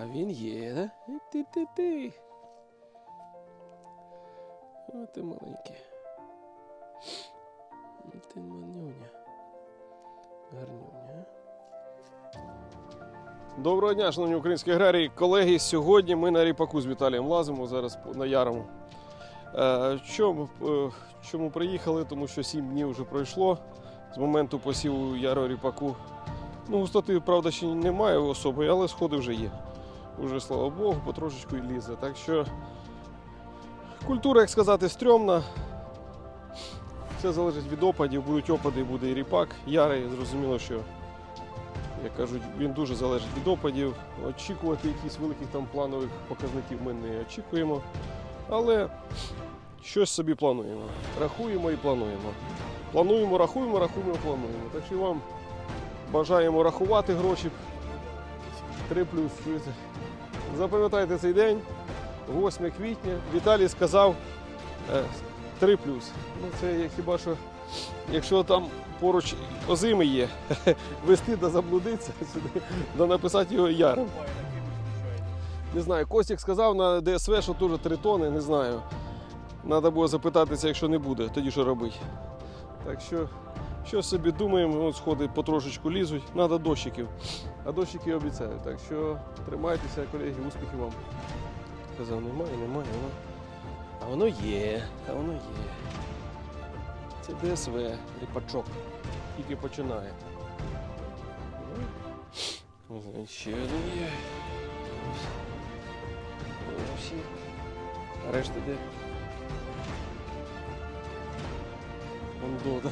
А він є, да? Ей, Ти-ти-ти. О, ти маленький. Ти манюня. Гарнюня. Доброго дня, шановні українські аграрії. Колеги, сьогодні ми на ріпаку з Віталієм лазимо зараз на ярому. Е, чому, е, чому приїхали? Тому що 7 днів вже пройшло з моменту посіву яру ріпаку. Ну, густоти, правда, ще немає особи, але сходи вже є. Уже, слава Богу, потрошечку і лізе. Так що культура, як сказати, стрьомна. Все залежить від опадів, будуть опади, буде і ріпак. Ярий, зрозуміло, що, як кажуть, він дуже залежить від опадів. Очікувати якихось великих там планових показників ми не очікуємо. Але щось собі плануємо. Рахуємо і плануємо. Плануємо, рахуємо, рахуємо, плануємо. Так що вам бажаємо рахувати гроші. 3 плюс, чуєте? Запам'ятайте цей день, 8 квітня. Віталій сказав е, 3 плюс. Ну це хіба що, якщо там поруч озими є, вести да заблудитися да написати його яром. Не знаю, Костік сказав на ДСВ, що теж 3 тони, не знаю. Треба було запитатися, якщо не буде, тоді що робити. Так що, що собі думаємо, от сходи потрошечку лізуть, треба дощиків. А дощики обіцяють. Так що тримайтеся, колеги, успіхів вам. Казав, немає, немає, воно. А воно є, а воно є. Це ДСВ, ріпачок. Тільки починає. Ну, Ще один є. Ось. А решта де? Вон дода.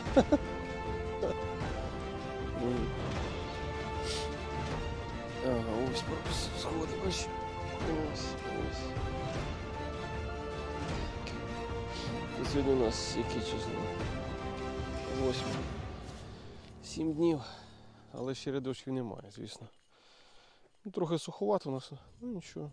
Ага, ось просто сходи, бач. Ось, ось. Сьогодні у нас яке число? Восьме. Сім днів, але ще рядочків немає, звісно. Ну, трохи суховато у нас, ну нічого.